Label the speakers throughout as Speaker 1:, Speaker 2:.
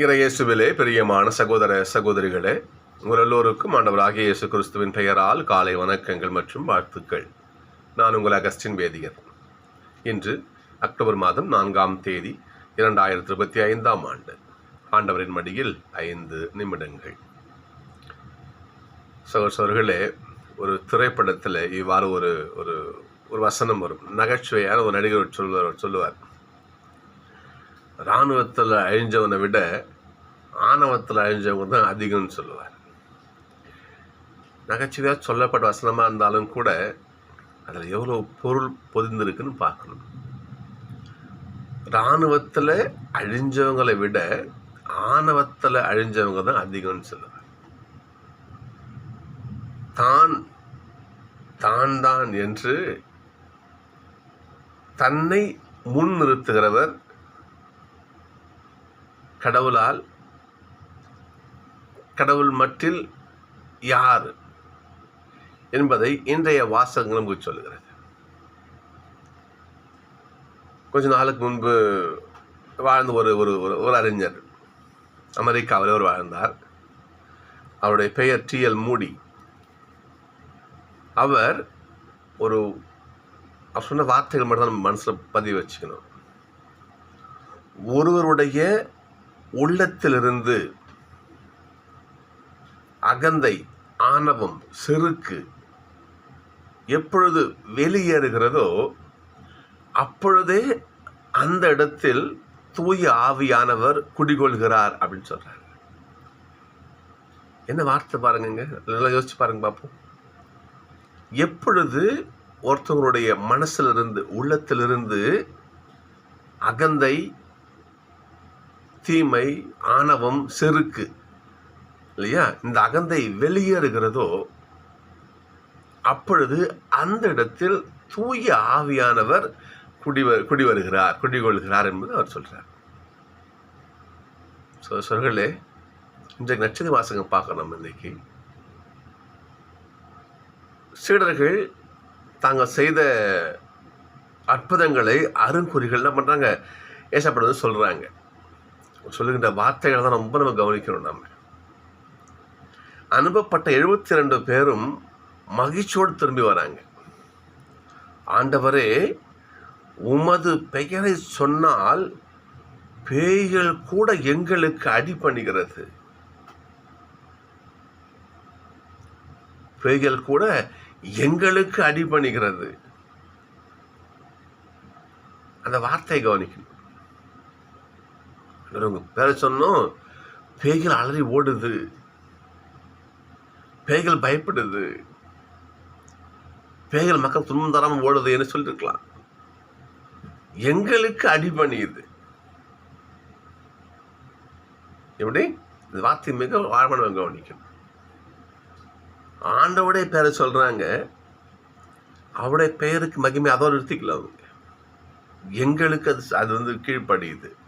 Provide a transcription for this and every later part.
Speaker 1: இறையேசுவிலே பிரியமான சகோதர சகோதரிகளே உங்கள் எல்லோருக்கும் ஆண்டவராகிய இயேசு கிறிஸ்துவின் பெயரால் காலை வணக்கங்கள் மற்றும் வாழ்த்துக்கள். நான் உங்கள் அகஸ்டின் வேதியர். இன்று அக்டோபர் மாதம் நான்காம் தேதி இரண்டாயிரத்தி இருபத்தி ஐந்தாம் ஆண்டு. ஆண்டவரின் மடியில் ஐந்து நிமிடங்கள். சகோதரர்களே ஒரு திரைப்படத்தில் இவ்வாறு ஒரு ஒரு ஒரு வசனம் வரும். நகைச்சுவையான ஒரு நடிகர் சொல்லுவார் சொல்லுவார். இராணுவத்தில் அழிஞ்சவனை விட ஆணவத்தில் அழிஞ்சவங்க தான் அதிகம்னு சொல்லுவார். நகைச்சுவையாக சொல்லப்பட்ட வசனமாக இருந்தாலும் கூட அதில் எவ்வளோ பொருள் பொதிந்திருக்குன்னு பார்க்கணும். இராணுவத்தில் அழிஞ்சவங்களை விட ஆணவத்தில் அழிஞ்சவங்க தான் அதிகம்னு சொல்லுவார். தான் தான் தான் என்று தன்னை முன் நிறுத்துகிறவர் கடவுளால் கடவுள் மட்டில் யார் என்பதை இன்றைய வாசகங்களும் நமக்கு சொல்கிறது கொஞ்ச நாளுக்கு முன்பு வாழ்ந்த ஒரு ஒரு ஒரு ஒரு அறிஞர் அமெரிக்காவில் அவர் வாழ்ந்தார். அவருடைய பெயர் டிஎல் மூடி. அவர் ஒரு அவர் சொன்ன வார்த்தைகள் மட்டும் தான் நம்ம மனசில் பதிவு வச்சுக்கணும். ஒருவருடைய உள்ளத்திலிருந்து அகந்தை ஆணவம் செருக்கு எப்பொழுது வெளியேறுகிறதோ அப்பொழுதே அந்த இடத்தில் தூய ஆவியானவர் குடிகொள்கிறார் அப்படின்னு சொல்றார். என்ன வார்த்தை பாருங்க நல்லா யோசிச்சு பாருங்க பார்ப்போம் எப்பொழுது ஒருத்தவங்களுடைய மனசிலிருந்து உள்ளத்திலிருந்து அகந்தை தீமை ஆணவம் செருக்கு. இல்லையா? இந்த அகந்தை வெளியேறுகிறதோ அப்பொழுது அந்த இடத்தில் தூய ஆவியானவர் குடி குடி வருகிறார் குடிகொள்கிறார் என்பது அவர் சொல்கிறார் ஸோ சொல்களே இன்றைக்கு நட்சத்திர வாசகம் பார்க்கணும் இன்னைக்கு. சீடர்கள் தாங்கள் செய்த அற்புதங்களை அருங்குறிகள் என்ன பண்ணுறாங்க ஏசப்படுவது சொல்கிறாங்க சொல்லுகின்ற வார்த்தைகளை தான் ரொம்ப நம்ம கவனிக்கணும் நம்ம அனுப்பப்பட்ட எழுபத்தி ரெண்டு பேரும் மகிழ்ச்சியோடு திரும்பி வராங்க. ஆண்டவரே உமது பெயரை சொன்னால் பேய்கள் கூட எங்களுக்கு அடி பண்ணுகிறது பேய்கள் கூட எங்களுக்கு அடி பண்ணுகிறது அந்த வார்த்தையை கவனிக்கணும். உங்க பேரை சொன்னோம் பேய்கள் அலறி ஓடுது. பேய்கள் பயப்படுது. பேய்கள் மக்கள் துன்பம் தராமல் ஓடுதுன்னு சொல்லியிருக்கலாம் எங்களுக்கு அடிபணியுது எப்படி? இந்த வார்த்தை மிக ஆழமான கவனிக்கணும். ஆண்டவுடைய பேரை சொல்றாங்க. அவருடைய பெயருக்கு மகிமை அதோடு நிறுத்திக்கலாம் அவங்க எங்களுக்கு அது அது வந்து கீழ்ப்படியுது.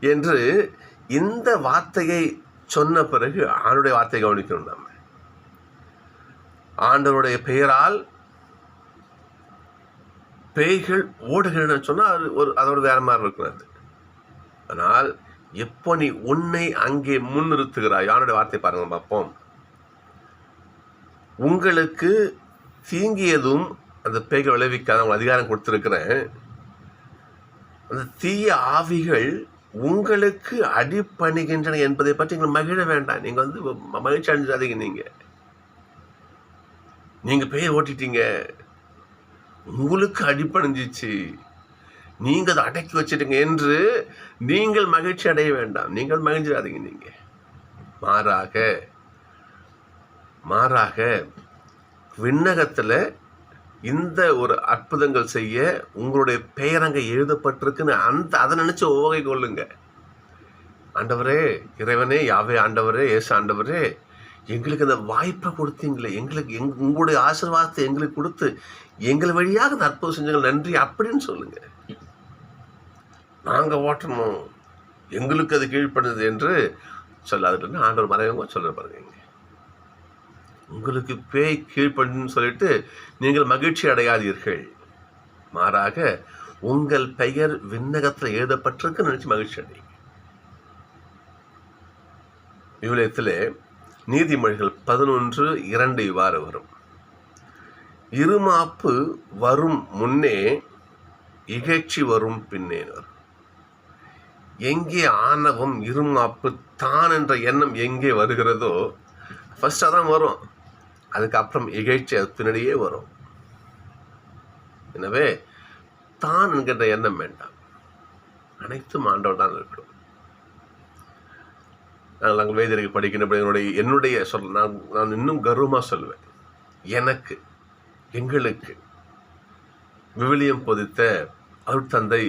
Speaker 1: என்று இந்த வார்த்தையை சொன்ன பிறகு ஆண்டுடைய வார்த்தையை கவனிக்கணும் நம்ம. ஆண்டவருடைய பெயரால் பேய்கள் ஓடுகிறன்னு சொன்னால் அது ஒரு அதோட வேற மாதிரி இருக்கும் அது. ஆனால் எப்போ நீ உன்னை அங்கே முன்னிறுத்துகிறாய் யானுடைய வார்த்தை பாருங்க பார்ப்போம். உங்களுக்கு தீங்கியதும் அந்த பேய்கள் விளைவிக்காத அவங்க அதிகாரம் கொடுத்துருக்கிறேன். அந்த தீய ஆவிகள் உங்களுக்கு அடிப்பணிகின்றன என்பதை பற்றி நீங்கள் மகிழ வேண்டாம். நீங்கள் வந்து மகிழ்ச்சி அடைஞ்சாதீங்க நீங்கள் நீங்கள் பெயர் ஓட்டிட்டீங்க. உங்களுக்கு அடிப்பணிஞ்சிச்சு நீங்கள் அதை அடக்கி வச்சிட்டீங்க என்று நீங்கள் மகிழ்ச்சி அடைய வேண்டாம். நீங்கள் மகிழ்ச்சிடாதீங்க நீங்கள் மாறாக மாறாக விண்ணகத்தில் இந்த ஒரு அற்புதங்கள் செய்ய உங்களுடைய பெயர் அங்கே எழுதப்பட்டிருக்குன்னு அந்த அதை நினச்சி ஓகை கொள்ளுங்க. ஆண்டவரே இறைவனே யாவே ஆண்டவரே ஏசு ஆண்டவரே எங்களுக்கு அந்த வாய்ப்பை கொடுத்தீங்களே எங்களுக்கு எங் உங்களுடைய ஆசீர்வாதத்தை எங்களுக்கு கொடுத்து எங்கள் வழியாக தற்போது அற்புதம் நன்றி அப்படின்னு சொல்லுங்கள் நாங்கள் ஓட்டணும். எங்களுக்கு அது கீழ்ப்படுது என்று சொல்லாதுன்னு ஆண்டவர் மறைவங்க சொல்ல பாருங்க. உங்களுக்கு பேய் கீழ்ப்படின்னு சொல்லிட்டு நீங்கள் மகிழ்ச்சி அடையாதீர்கள். மாறாக உங்கள் பெயர் விண்ணகத்தில் எழுதப்பட்டிருக்கு நினைச்சு மகிழ்ச்சி அடையுங்க விவிலியத்திலே நீதிமொழிகள் பதினொன்று இரண்டு இவ்வாறு வரும். இருமாப்பு வரும் முன்னே இகழ்ச்சி வரும் பின்னே வரும். எங்கே ஆணவம் இருமாப்பு தான் என்ற எண்ணம் எங்கே வருகிறதோ ஃபஸ்ட்டாக அதான் வரும். அதுக்கப்புறம் இகழ்ச்சி அது பின்னாடியே வரும். எனவே தான் என்கின்ற எண்ணம் வேண்டாம். அனைத்தும் ஆண்டவர் தான் இருக்கணும். நான் நாங்கள் வேதியருக்கு படிக்கின்ற என்னுடைய என்னுடைய சொல் நான் நான் இன்னும் கர்வமாக சொல்லுவேன் எனக்கு எங்களுக்கு விவிலியம் பொதித்த அருட்தந்தை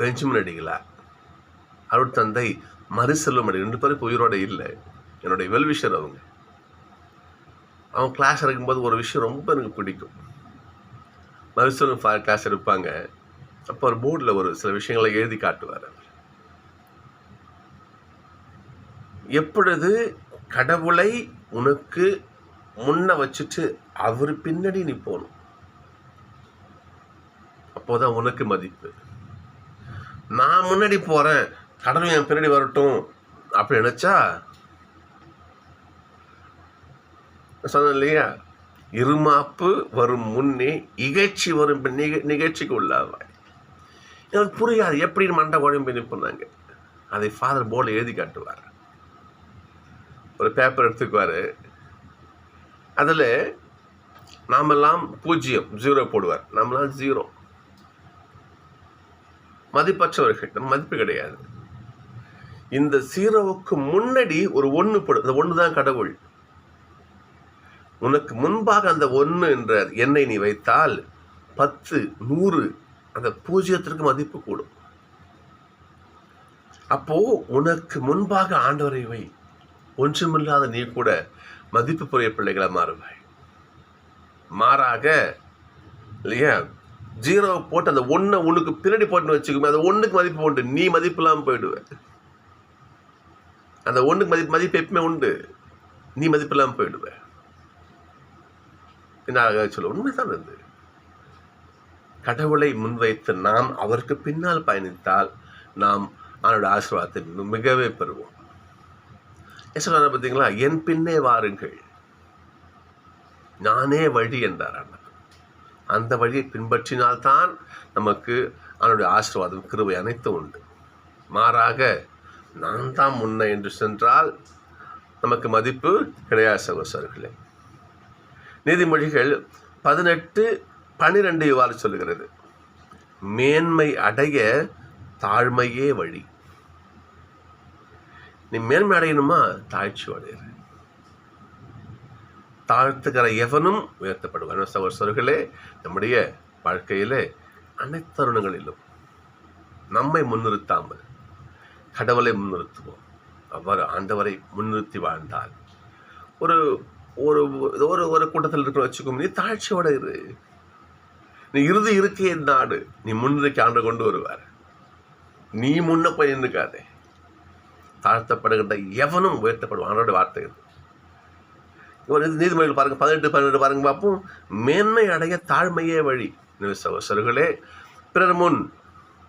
Speaker 1: பெஞ்சமின் அடிகளார் அருட்தந்தை மறுசெல்வம் அடி ரெண்டு பேரும் உயிரோட இல்லை. என்னுடைய வெல்விஷர் அவங்க. அவன் கிளாஸ் எடுக்கும்போது ஒரு விஷயம் ரொம்ப எனக்கு பிடிக்கும். மருத்துவம் ஃபார் கிளாஸ் எடுப்பாங்க. அப்போ ஒரு போர்டில் ஒரு சில விஷயங்களை எழுதி காட்டுவார் எப்பொழுது கடவுளை உனக்கு முன்ன வச்சுட்டு அவர் பின்னாடி நீ போகணும். அப்போதான் உனக்கு மதிப்பு. நான் முன்னாடி போகிறேன் கடவுள் என் பின்னாடி வரட்டும் அப்படி நினச்சா சொன்னேன் இல்லையா இருமாப்பு வரும் முன்னே இகழ்ச்சி வரும் நிக நிகழ்ச்சிக்கு உள்ளாவாய். எனக்கு புரியாது எப்படி மண்டை குழம்பு பண்ணாங்க அதை ஃபாதர் போர்டில் எழுதி காட்டுவார். ஒரு பேப்பர் எடுத்துக்குவார். அதில் நாமெல்லாம் பூஜ்ஜியம் ஜீரோ போடுவார். நாமெல்லாம் ஜீரோ மதிப்பற்றவர்கள் நம்ம மதிப்பு கிடையாது. இந்த ஜீரோவுக்கு முன்னாடி ஒரு ஒன்று போடு இந்த ஒன்று தான் கடவுள். உனக்கு முன்பாக அந்த ஒன்று என்ற எண்ணை நீ வைத்தால் பத்து நூறு அந்த பூஜ்ஜியத்திற்கு மதிப்பு கூடும். அப்போ உனக்கு முன்பாக ஆண்டவரை வை. ஒன்றுமில்லாத நீ கூட மதிப்பு புரிய பிள்ளைகளை மாறுவாய். மாறாக இல்லையா? ஜீரோ போட்டு அந்த ஒன்றை உனக்கு பின்னாடி போட்டுன்னு வச்சுக்கோமே அந்த ஒன்றுக்கு மதிப்பு உண்டு. நீ மதிப்பு இல்லாமல் போயிடுவேன் அந்த ஒன்றுக்கு மதிப்பு மதிப்பு எப்பவுமே உண்டு. நீ மதிப்பு இல்லாமல் போயிடுவ. என்ன சொல்ல உண்மைதான் அது. கடவுளை முன்வைத்து நாம் அவருக்கு பின்னால் பயணித்தால் நாம் அவனோட ஆசீர்வாதத்தை மிகவே பெறுவோம். என்ன சொல்றாரு பார்த்தீங்களா? என் பின்னே வாருங்கள். நானே வழி என்றார் அண்ணா அந்த வழியை பின்பற்றினால்தான் நமக்கு அவனுடைய ஆசீர்வாதம் கிருவை அனைத்தும் உண்டு. மாறாக நான் தான் முன்ன என்று சென்றால் நமக்கு மதிப்பு கிடையாது சகோசர்களே நீதிமொழிகள் பதினெட்டு பனிரெண்டு இவ்வாறு சொல்லுகிறது. மேன்மை அடைய தாழ்மையே வழி. நீ மேன்மை அடையணுமா? தாழ்ச்சி அடையிற. தாழ்த்துகிற எவனும் உயர்த்தப்படுவான். சகோதரர்களே நம்முடைய வாழ்க்கையிலே அனைத்து தருணங்களிலும் நம்மை முன்னிறுத்தாமல் கடவுளை முன்னிறுத்துவோம். அவ்வாறு ஆண்டவரை முன்னிறுத்தி வாழ்ந்தால் ஒரு ஒரு ஒரு ஒரு கூட்டத்தில் இருக்கிற வச்சுக்கோ நீ தாழ்ச்சியோட இரு. நீ இறுதி இருக்கே நாடு. நீ முன்னிறுக்கி ஆண்டு கொண்டு வருவார். நீ முன்ன போய் நின்றுக்காதே தாழ்த்தப்படுகின்ற எவனும் உயர்த்தப்படுவான். அவனோட வார்த்தை இது. ஒரு நீதிமொழிகள் பாருங்க பதினெட்டு பதினெட்டு பாருங்க பார்ப்போம். மேன்மை அடைய தாழ்மையே வழி. சகோசர்களே பிறர் முன்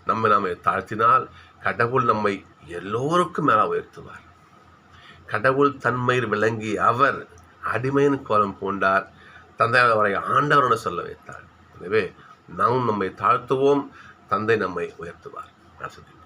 Speaker 1: நம்மை நாம தாழ்த்தினால் கடவுள் நம்மை எல்லோருக்கும் மேலே உயர்த்துவார். கடவுள் தன்மையில் விளங்கி அவர் அடிமையின் கோலம் பூண்டார். தந்தை அவரை ஆண்டவரென சொல்ல வைத்தார். எனவே நாம் நம்மை தாழ்த்துவோம். தந்தை நம்மை உயர்த்துவார். ஆசிரியர்